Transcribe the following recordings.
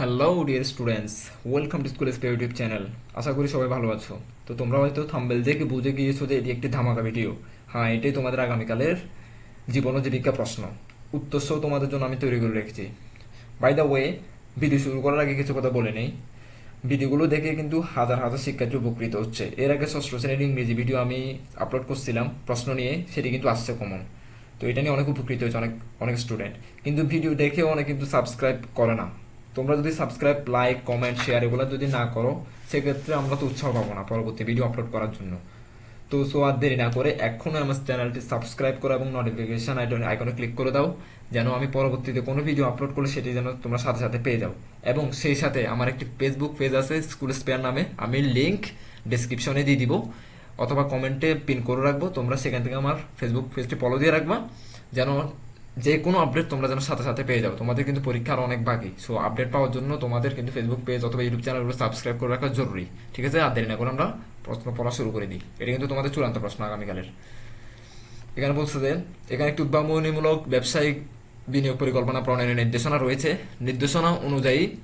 Hello dear students welcome to school SP YouTube channel আশা করি সবাই ভালো আছো। তো তোমরা হয়তো থাম্বেল দেখে বুঝে গিয়েছো যে এটি একটি ধামাকা ভিডিও হ্যাঁ এটাই তোমাদের আগামীকালের জীবন ও জীবিকা প্রশ্ন। উত্তর সহ তোমাদের জন্য আমি তৈরি করে রেখেছি। বাই দ্য ওয়ে ভিডিও শুরু করার আগে কিছু কথা বলে নেই। ভিডিওগুলো দেখে কিন্তু হাজার হাজার শিক্ষার্থী উপকৃত হচ্ছে। এর আগে ষষ্ঠ শ্রেণির ইংরেজি ভিডিও আমি আপলোড করছিলাম। প্রশ্ন নিয়ে সেটি কিন্তু আসছে কমন তো এটা নিয়ে অনেক উপকৃত হয়েছে অনেক অনেক স্টুডেন্ট কিন্তু ভিডিও দেখে অনেক কিন্তু সাবস্ক্রাইব করে না। তোমরা যদি সাবস্ক্রাইব লাইক কমেন্ট শেয়ার এগুলো যদি না করো, সেক্ষেত্রে আমরা তো উৎসাহ পাবো না পরবর্তী ভিডিও আপলোড করার জন্য। তো সো আর দেরি না করে এখনই আমার চ্যানেলটি সাবস্ক্রাইব করো এবং নোটিফিকেশন আইকনে ক্লিক করে দাও, যেন আমি পরবর্তীতে কোনো ভিডিও আপলোড করলে সেটি যেন তোমরা সাথে সাথে পেয়ে যাও। এবং সেই সাথে আমার একটি ফেসবুক পেজ আছে স্কুল স্পেয়ার নামে। আমি লিঙ্ক ডিসক্রিপশনে দিয়ে দিব, অথবা কমেন্টে পিন করে রাখব। তোমরা সেখান থেকে আমার ফেসবুক পেজটি ফলো দিয়ে রাখবা, যেন যে কোনো আপডেট তোমরা যেন সাথে সাথে পেয়ে যাও। তোমাদের কিন্তু পরীক্ষার অনেক বাকি। সো আপডেট পাওয়ার জন্য তোমাদের কিন্তু ফেসবুক পেজ অথবা ইউটিউব চ্যানেলগুলো সাবস্ক্রাইব করে রাখা জরুরি। ঠিক আছে? আর দেরি না করে আমরা প্রশ্ন পড়া শুরু করে দিই। এটা কিন্তু তোমাদের চূড়ান্ত প্রশ্ন আগামীকালের। এখানে বলছে যে, এখানে একটি উদ্ভাবনীমূলক ব্যবসায়িক বিনিয়োগ পরিকল্পনা প্রণয়নের নির্দেশনা রয়েছে। নির্দেশনা অনুযায়ী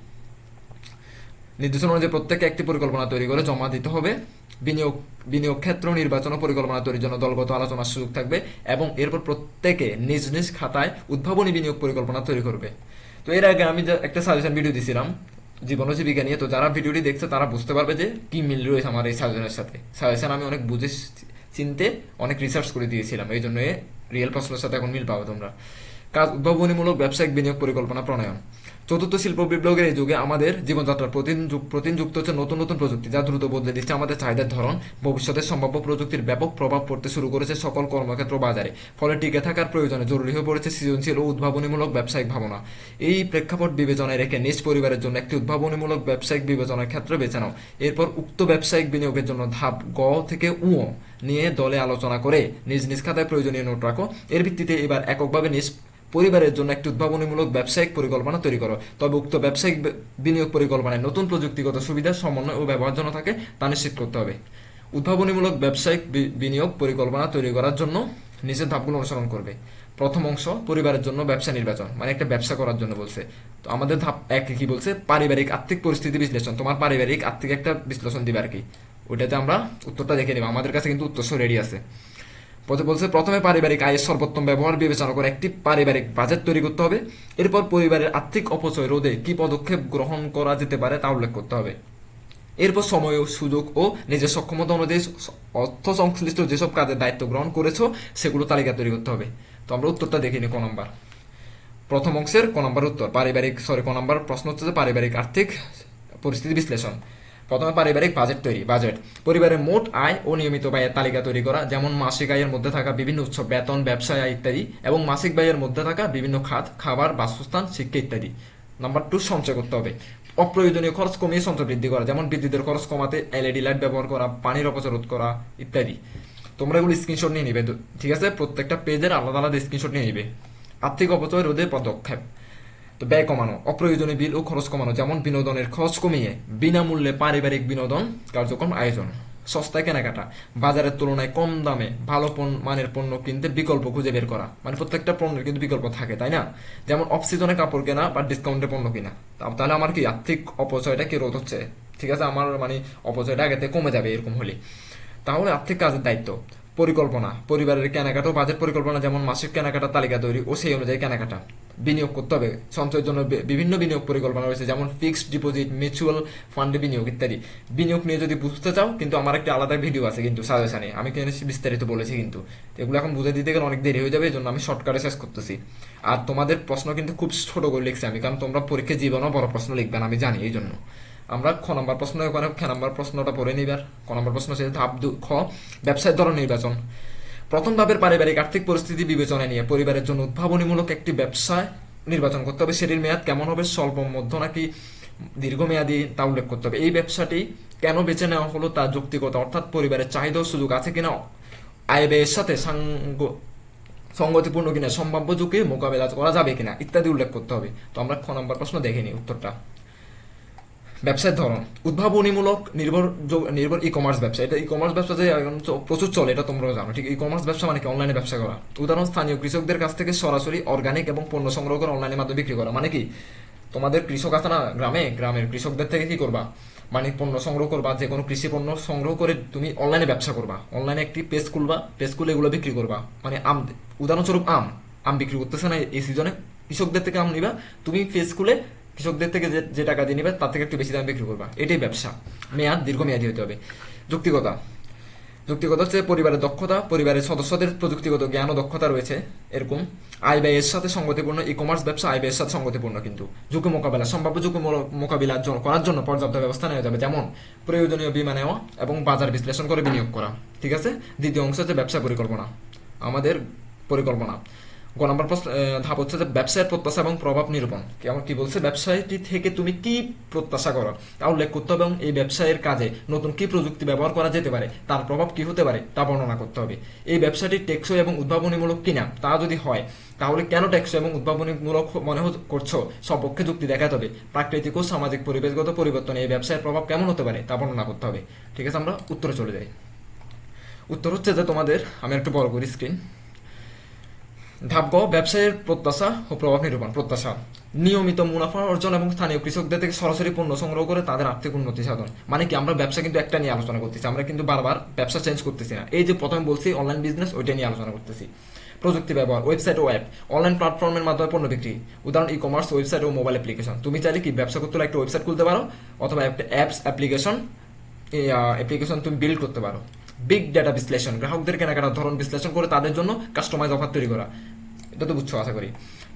নির্দেশনা অনুযায়ী প্রত্যেককে একটি পরিকল্পনা তৈরি করে জমা দিতে হবে। বিনিয়োগ বিনিয়োগ ক্ষেত্র নির্বাচন ও পরিকল্পনা তৈরির জন্য দলগত আলোচনার সুযোগ থাকবে এবং এরপর প্রত্যেকে নিজ নিজ খাতায় উদ্ভাবনী বিনিয়োগ পরিকল্পনা তৈরি করবে। তো এর আগে আমি একটা সাজেশন ভিডিও দিছিলাম, জীবন ও জীবিকা নিয়ে, তো যারা ভিডিওটি দেখছে তারা বুঝতে পারবে যে কি মিল রয়েছে আমার এই সাজেশনের সাথে। সাজেশন আমি অনেক বুঝে চিনতে অনেক রিসার্চ করে দিয়েছিলাম, এই জন্য রিয়েল প্রশ্নের সাথে এখন মিল পাবে তোমরা। কাজ, উদ্ভাবনীমূলক ব্যবসায়িক বিনিয়োগ পরিকল্পনা প্রণয়ন। চতুর্থ শিল্প বিপ্লবের এই যুগে আমাদের জীবনযাত্রার প্রতিদিন যুক্ত হচ্ছে নতুন নতুন প্রযুক্তি, যা দ্রুত বদলে দিচ্ছে আমাদের চাহিদার ধরন। ভবিষ্যতের সম্ভাব্য প্রযুক্তির ব্যাপক প্রভাব পড়তে শুরু করেছে সকল কর্মক্ষেত্র বাজারে। ফলে টিকে থাকার প্রয়োজনে জরুরি হয়ে পড়েছে সৃজনশীল ও উদ্ভাবনীমূলক ব্যবসায়িক ভাবনা। এই প্রেক্ষাপট বিবেচনায় রেখে নিজ পরিবারের জন্য একটি উদ্ভাবনীমূলক ব্যবসায়িক বিবেচনার ক্ষেত্রে বেছে নাও। এরপর উক্ত ব্যবসায়িক বিনিয়োগের জন্য ধাপ গ থেকে উ নিয়ে দলে আলোচনা করে নিজ নিজ খাতায় প্রয়োজনীয় নোট রাখো। এর ভিত্তিতে এবার এককভাবে নিজ পরিবারের জন্য একটি উদ্ভাবনীমূলক ব্যবসায়িক পরিকল্পনা তৈরি করো। তবে উক্ত ব্যবসায়িক বিনিয়োগ পরিকল্পনায় নতুন প্রযুক্তিগত সুবিধা, সমন্বয় ও ব্যবহার জন্য থাকে, তা নিশ্চিত করতে হবে। উদ্ভাবনীমূলক ব্যবসায়িক বিনিয়োগ পরিকল্পনা তৈরি করার জন্য নিচের ধাপগুলো অনুসরণ করবে। প্রথম অংশ, পরিবারের জন্য ব্যবসা নির্বাচন মানে একটা ব্যবসা করার জন্য বলছে। তো আমাদের ধাপ এক কি বলছে? পারিবারিক আর্থিক পরিস্থিতি বিশ্লেষণ। তোমার পারিবারিক আর্থিক একটা বিশ্লেষণ দিবে আর কি। ওইটাতে আমরা উত্তরটা দেখে নিব। আমাদের কাছে কিন্তু উত্তর রেডি আছে। বলছে, প্রথমে পারিবারিক আয়ের সর্বোত্তম ব্যবহার বিবেচনা করে একটি পারিবারিক বাজেট তৈরি করতে হবে। এরপর পরিবারের আর্থিক অপচয় রোধে কি পদক্ষেপ গ্রহণ করা যেতে পারে তা উল্লেখ করতে হবে। এরপর সময় সুযোগ ও নিজের সক্ষমতা অনুযায়ী অর্থ সংশ্লিষ্ট যেসব কাজের দায়িত্ব গ্রহণ করেছ, সেগুলো তালিকা তৈরি করতে হবে। তো আমরা উত্তরটা দেখিনি ক নম্বর। প্রথম অংশের ক নম্বর উত্তর। পারিবারিক সরি ক নম্বর প্রশ্ন হচ্ছে পারিবারিক আর্থিক পরিস্থিতি বিশ্লেষণ। প্রথমে পারিবারিক বাজেট তৈরি বাজেট পরিবারের মোট আয় ও নিয়মিত ব্যয়ের তালিকা তৈরি করা, যেমন মাসিক আয়ের মধ্যে থাকা বিভিন্ন উৎসব, বেতন, ব্যবসায় আয় ইত্যাদি, এবং মাসিক ব্যয়ের মধ্যে থাকা বিভিন্ন খাত, খাবার, বাসস্থান, শিক্ষা ইত্যাদি। নাম্বার টু সঞ্চয় করতে হবে। অপ্রয়োজনীয় খরচ কমিয়ে সঞ্চয় বৃদ্ধি করা, যেমন বিদ্যুতের খরচ কমাতে এলইডি লাইট ব্যবহার করা, পানির অপচয় রোধ করা ইত্যাদি। তোমরা এগুলো স্ক্রিনশট নিয়ে নিবে। ঠিক আছে? প্রত্যেকটা পেজের আলাদা আলাদা স্ক্রিনশট নিয়ে নিবে। আর্থিক অপচয় রোধে পদক্ষেপ। তো ব্যয় কমানো, অপ্রয়োজনীয় বিল ও খরচ কমানো, যেমন বিনোদনের খরচ কমিয়ে বিনামূল্যে পারিবারিক বিনোদন, কার্যক্রম, আয়োজন। সস্তায় কেনাকাটা, বাজারের তুলনায় কম দামে ভালো মানের পণ্য কিনতে বিকল্প খুঁজে বের করা। মানে প্রত্যেকটা পণ্যের কিন্তু বিকল্প থাকে, তাই না? যেমন অফ সিজনে কাপড় কেনা বা ডিসকাউন্টে পণ্য কিনা। তাহলে আমার কি আর্থিক অপচয়টা কি রোধ হচ্ছে? ঠিক আছে, আমার মানে অপচয়টা আগেতে কমে যাবে এরকম হলে। তাহলে আর্থিক কাজের দায়িত্ব। পরিকল্পনা। পরিবারের কেনাকাটা ও বাজেট পরিকল্পনা যেমন মাসিক কেনাকাটা তালিকা তৈরি ও সেই অনুযায়ী কেনাকাটা। বিনিয়োগ করতে হবে। সঞ্চয়ের জন্য বিভিন্ন বিনিয়োগ পরিকল্পনা রয়েছে, যেমন ফিক্সড ডিপোজিট, মিউচুয়াল ফান্ডে বিনিয়োগ ইত্যাদি। বিনিয়োগ নিয়ে যদি বুঝতে চাও, কিন্তু আমার একটা আলাদা ভিডিও আছে কিন্তু সাজেশনে। আমি কিন্তু বিস্তারিত বলেছি কিন্তু। এগুলো এখন বুঝে দিতে গেলে অনেক দেরি হয়ে যাবে এই জন্য আমি শর্টকাটে শেষ করতেছি। আর তোমাদের প্রশ্ন কিন্তু খুব ছোট করে লিখছি আমি, কারণ তোমরা পরীক্ষা জীবনও বড় প্রশ্ন লিখবে না, আমি জানি এই জন্য আমরা খ নম্বর প্রশ্ন ওখানে খ নম্বর প্রশ্নটা পড়ে নিবার ক নম্বর প্রশ্ন সে ধাপ দু, খ ব্যবসায়ের ধরন নির্বাচন। প্রথম ধাপের পারিবারিক আর্থিক পরিস্থিতি বিবেচনায় নিয়ে পরিবারের জন্য উদ্ভাবনীমূলক একটি ব্যবসায় নির্বাচন করতে হবে। সেটির মেয়াদ কেমন হবে, স্বল্প, মধ্য নাকি দীর্ঘমেয়াদী তা উল্লেখ করতে হবে। এই ব্যবসাটি কেন বেছে নেওয়া হলো তার যৌক্তিকতা, অর্থাৎ পরিবারের চাহিদা সুযোগ আছে কিনা, আয় ব্যয়ের সাথে সাঙ্গ, সঙ্গতিপূর্ণ কিনা, সম্ভাব্য ঝুঁকি মোকাবেলা করা যাবে কিনা ইত্যাদি উল্লেখ করতে হবে। তো আমরা খ নম্বর প্রশ্ন দেখে নিই উত্তরটা। ব্যবসার ধরন উদ্ভাবনীমূলক নির্ভর নির্ভর ই কমার্স ব্যবসা এটা ই কমার্স ব্যবসা যে প্রচুর চলে, এটা তোমরা জানো। ঠিক ই কমার্স ব্যবসা মানে কি? অনলাইনে ব্যবসা করা। উদাহরণ, স্থানীয় কৃষকদের কাছ থেকে সরাসরি অর্গানিক এবং পণ্য সংগ্রহ করে অনলাইনের মাধ্যমে বিক্রি করা। মানে কি? তোমাদের কৃষক আছে না গ্রামে? গ্রামের কৃষকদের থেকে কি করবা? মানে পণ্য সংগ্রহ করবা, যে কোনো কৃষি পণ্য সংগ্রহ করে তুমি অনলাইনে ব্যবসা করবা। অনলাইনে একটি পেজ খুলবা পেজ খুলে এগুলো বিক্রি করবা। মানে আম, উদাহরণস্বরূপ আম। আম বিক্রি করতেছে না এই সিজনে কৃষকদের থেকে আম নিবা। তুমি পেজ খুলে কৃষকদের থেকে যে টাকা দিয়ে নিবে, তার থেকে একটু বেশি দামে বিক্রি করবা। এটাই ব্যবসা। মেয়াদ দীর্ঘমেয়াদী হতে হবে। যুক্তিকতা যুক্তিগত হচ্ছে পরিবারের দক্ষতা, পরিবারের সদস্যদের প্রযুক্তিগত জ্ঞান ও দক্ষতা রয়েছে, এরকম। আয় ব্যয়ের সাথে সঙ্গতিপূর্ণ ই কমার্স ব্যবসা, আয় ব্যয়ের সাথে সঙ্গতিপূর্ণ কিন্তু। ঝুঁকি মোকাবেলা, সম্ভাব্য ঝুঁকি মোকাবিলা করার জন্য পর্যাপ্ত ব্যবস্থা নেওয়া যাবে। যেমন, প্রয়োজনীয় বীমা নেওয়া এবং বাজার বিশ্লেষণ করে বিনিয়োগ করা। ঠিক আছে? দ্বিতীয় অংশ হচ্ছে ব্যবসা পরিকল্পনা। আমাদের পরিকল্পনা। গ নম্বর ধাপ হচ্ছে যে ব্যবসায়ের প্রত্যাশা এবং প্রভাব নিরূপণ। কেমন কি বলছে? ব্যবসায়টি থেকে তুমি কি প্রত্যাশা করো? তা উল্লেখ করতে হবে এবং এই ব্যবসায়ের কাজে নতুন কি প্রযুক্তি ব্যবহার করা যেতে পারে? তার প্রভাব কি হতে পারে? তা বর্ণনা করতে হবে। এই ব্যবসাটি টেকসই এবং উদ্ভাবনীমূলক কিনা? তা যদি হয়, তাহলে কেন টেকসই এবং উদ্ভাবনীমূলক মনে করছ? সপক্ষে যুক্তি দেখাতে হবে। প্রাকৃতিক ও সামাজিক পরিবেশগত পরিবর্তনে এই ব্যবসায়ের প্রভাব কেমন হতে পারে? তা বর্ণনা করতে হবে। ঠিক আছে, আমরা উত্তরে চলে যাই। উত্তর হচ্ছে যে তোমাদের, আমি একটু বড় করি স্ক্রিন ধাপ গ ব্যবসায়ের প্রত্যাশা ও প্রভাব নিরূপণ। প্রত্যাশা। নিয়মিত মুনাফা অর্জন এবং স্থানীয় কৃষকদের থেকে সরাসরি পণ্য সংগ্রহ করে তাদের আর্থিক উন্নতি সাধন। মানে কি, আমরা ব্যবসা কিন্তু একটা নিয়ে আলোচনা করতেছি। আমরা কিন্তু বারবার ব্যবসা চেঞ্জ করতেছি না। এই যে প্রথমে বলছি অনলাইন বিজনেস ওইটা নিয়ে আলোচনা করতেছি। প্রযুক্তি ব্যবহার ওয়েবসাইট ও অ্যাপ অনলাইন প্ল্যাটফর্মের মাধ্যমে পণ্য বিক্রি, উদাহরণ ই কমার্স ওয়েবসাইট ও মোবাইল অ্যাপ্লিকেশন তুমি চাইলে কি ব্যবসা করতে হলে একটা ওয়েবসাইট খুলতে পারো, অথবা একটা অ্যাপস অ্যাপ্লিকেশন অ্যাপ্লিকেশন তুমি বিল্ড করতে পারো। বিগ ডেটা বিশ্লেষণ, গ্রাহকদের কেনাকাটার ধরন বিশ্লেষণ করে তাদের জন্য কাস্টমাইজ অফার তৈরি করা। এটা তো বুঝছ, আশা করি।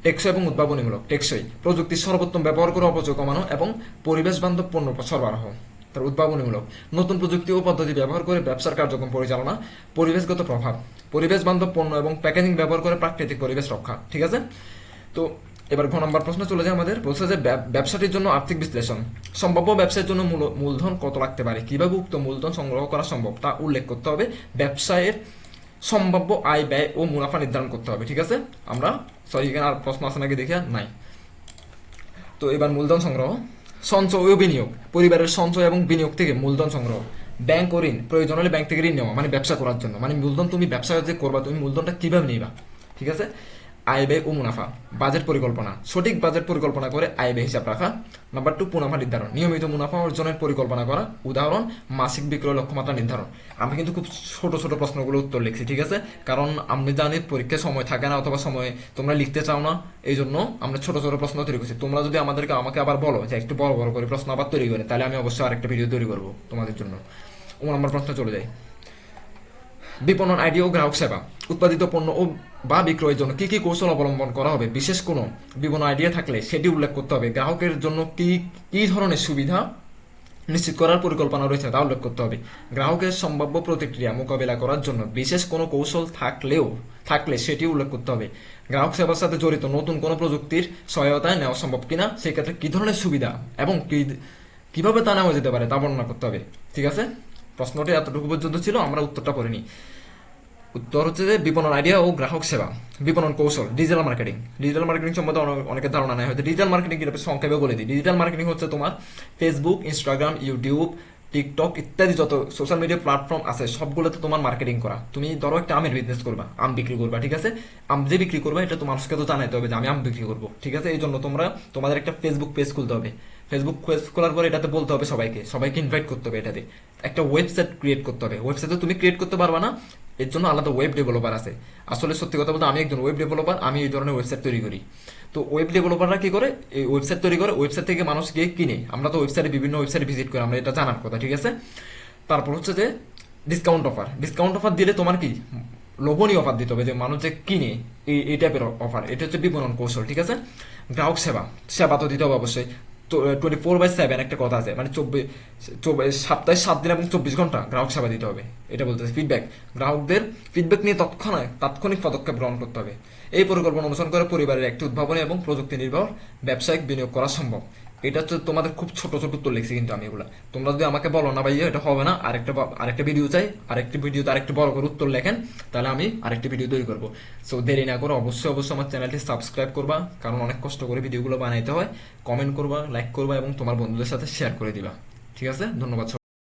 টেকসই এবং উদ্ভাবনীমূলক, টেকসই। প্রযুক্তির সর্বোত্তম ব্যবহার করে অপচয় কমানো এবং পরিবেশ বান্ধব পণ্য সরবরাহ। তার উদ্ভাবনীমূলক, নতুন প্রযুক্তি ও পদ্ধতি ব্যবহার করে ব্যবসার কার্যক্রম পরিচালনা, পরিবেশগত প্রভাব পরিবেশ বান্ধব পণ্য এবং প্যাকেজিং ব্যবহার করে প্রাকৃতিক পরিবেশ রক্ষা, ঠিক আছে? তো এবার ঘ নম্বর প্রশ্ন চলে যায় আমাদের, বলছে যে ব্যবসাটির জন্য আর্থিক বিশ্লেষণ। সম্ভাব্য ব্যবসার জন্য মূল- মূলধন কত লাগতে পারে? কীভাবে উক্ত মূলধন সংগ্রহ করা সম্ভব? তা উল্লেখ করতে হবে ব্যবসায়ের সম্ভাব্য আয় ব্যয় ও মুনাফা নির্ধারণ করতে হবে, ঠিক আছে? আমরা সরি এখানে আর প্রশ্ন আছে নাকি দেখে নাই। তো এবার মূলধন সংগ্রহ। সঞ্চয় ও বিনিয়োগ। পরিবারের সঞ্চয় এবং বিনিয়োগ থেকে মূলধন সংগ্রহ। ব্যাংক ও ঋণ। প্রয়োজন হলে ব্যাংক থেকে ঋণ নেওয়া মানে ব্যবসা করার জন্য। মানে মূলধন তুমি ব্যবসা যে করবা, তুমি মূলধনটা কীভাবে নিবা, ঠিক আছে? আয় ব্যয় ও মুনাফা, বাজেট পরিকল্পনা, সঠিক বাজেট পরিকল্পনা করে আয় ব্যয় হিসাব রাখা। নাম্বার টু মুনাফা নির্ধারণ, নিয়মিত মুনাফা অর্জনের পরিকল্পনা করা। উদাহরণ, মাসিক বিক্রয় লক্ষ্যমাত্রা নির্ধারণ। আমি কিন্তু খুব ছোট ছোট প্রশ্নগুলো উত্তর লিখছি, ঠিক আছে? কারণ আমি জানি পরীক্ষায় সময় থাকে না অথবা সময় তোমরা লিখতে চাও না এই জন্য আমরা ছোট ছোট প্রশ্ন তৈরি করছি। তোমরা যদি আমাদেরকে আমাকে আবার বলো যে একটু বড় বড় করে প্রশ্ন আবার তৈরি করে, তাহলে আমি অবশ্যই আরেকটা ভিডিও তৈরি করব তোমাদের জন্য। ও নম্বর প্রশ্ন চলে যায়। বিপণন আইডি ও গ্রাহক সেবা, উৎপাদিত পণ্য ও বা বিক্রয়ের জন্য কি কি কৌশল অবলম্বন করা হবে? বিশেষ কোনো বিপণন আইডিয়া থাকলে সেটি উল্লেখ করতে হবে। গ্রাহকের জন্য কি কি ধরনের সুবিধা নিশ্চিত করার পরিকল্পনা রয়েছে তা উল্লেখ করতে হবে। গ্রাহকের সম্ভাব্য প্রতিক্রিয়া মোকাবেলা করার জন্য বিশেষ কোনো কৌশল থাকলেও, থাকলে সেটি উল্লেখ করতে হবে। গ্রাহক সেবার সাথে জড়িত নতুন কোনো প্রযুক্তির সহায়তায় নেওয়া সম্ভব কিনা, সেক্ষেত্রে কি ধরনের সুবিধা এবং কি, কীভাবে তা নেওয়া যেতে পারে তা বর্ণনা করতে হবে। ঠিক আছে? প্রশ্নটি এতটুকু পর্যন্ত ছিল, আমরা উত্তরটা করিনি। উত্তর হচ্ছে যে বিপণন আইডিয়া ও গ্রাহক সেবা, বিপণন কৌশল ডিজিটাল মার্কেটিং ডিজিটাল মার্কেটিং সম্বন্ধে অনেকের ধারণা নেই হয়তো ডিজিটাল মার্কেটিং কিন্তু সংক্ষেপে বলে দিই। ডিজিটাল মার্কেটিং হচ্ছে তোমার ফেসবুক ইনস্টাগ্রাম ইউটিউব টিকটক ইত্যাদি যত সোশ্যাল মিডিয়া প্ল্যাটফর্ম আছে, সবগুলোতে তোমার মার্কেটিং করা। তুমি ধরো একটা আমের বিজনেস করবা, আম বিক্রি করবা, ঠিক আছে? আম যে বিক্রি করবা, এটা তো মানুষকে তো জানাইতে হবে যে আমি আম বিক্রি করব, ঠিক আছে? এই জন্য তোমরা তোমাদের একটা ফেসবুক পেজ খুলতে হবে। ফেসবুক খোলার পর এটাতে বলতে হবে সবাইকে। সবাইকে ইনভাইট করতে হবে এটাতে। একটা ওয়েবসাইট ক্রিয়েট করতে হবে। ওয়েবসাইট তুমি ক্রিয়েট করতে পারবা না, এর জন্য আলাদা ওয়েব ডেভেলপার আছে। আসলে সত্যি কথা বলতে আমি একজন ওয়েব ডেভেলপার আমি এই ধরনের ওয়েবসাইট তৈরি করি। তো ওয়েব ডেভেলপাররা কি করে? এই ওয়েবসাইট তৈরি করে ওয়েবসাইট থেকে মানুষ গিয়ে কিনে। আমরা তো ওয়েবসাইটে বিভিন্ন ওয়েবসাইট ভিজিট করি, আমরা এটা জানার কথা, ঠিক আছে? তারপর হচ্ছে যে ডিসকাউন্ট অফার ডিসকাউন্ট অফার দিলে তোমার কি? লোভনীয় অফার দিতে হবে যে মানুষ যে কিনে এই এই টাইপের অফার এটা হচ্ছে বিপণন কৌশল, ঠিক আছে? গ্রাহক সেবা। সেবা তো দিতে হবে অবশ্যই। টোয়েন্টি ফোর বাই সেভেন একটা কথা আছে। মানে চব্বিশ সপ্তাহে সাত দিন এবং চব্বিশ ঘণ্টা গ্রাহক সেবা দিতে হবে। এটা বলতেছে ফিডব্যাক গ্রাহকদের ফিডব্যাক নিয়ে তৎক্ষণাৎ, তাৎক্ষণিক পদক্ষেপ গ্রহণ করতে হবে। এই পরিকল্পনা অনুসরণ করে পরিবারের একটি উদ্ভাবনী এবং প্রযুক্তি নির্ভর ব্যবসায়িক বিনিয়োগ করা সম্ভব। এটা হচ্ছে তোমাদের খুব ছোট ছোট উত্তর লিখছি কিন্তু আমি এগুলো। তোমরা যদি আমাকে বলো না ভাইয়া, এটা হবে না। আরেকটা আরেকটা ভিডিও চাই। আরেকটি ভিডিওতে আরেকটু বড় করে উত্তর লেখেন, তাহলে আমি আরেকটি ভিডিও তৈরি করব। সো দেরি না করে অবশ্যই অবশ্যই আমার চ্যানেলটি সাবস্ক্রাইব করবা, কারণ অনেক কষ্ট করে ভিডিওগুলো বানাইতে হয়। কমেন্ট করবা লাইক করবা এবং তোমার বন্ধুদের সাথে শেয়ার করে দিবা। ঠিক আছে? ধন্যবাদ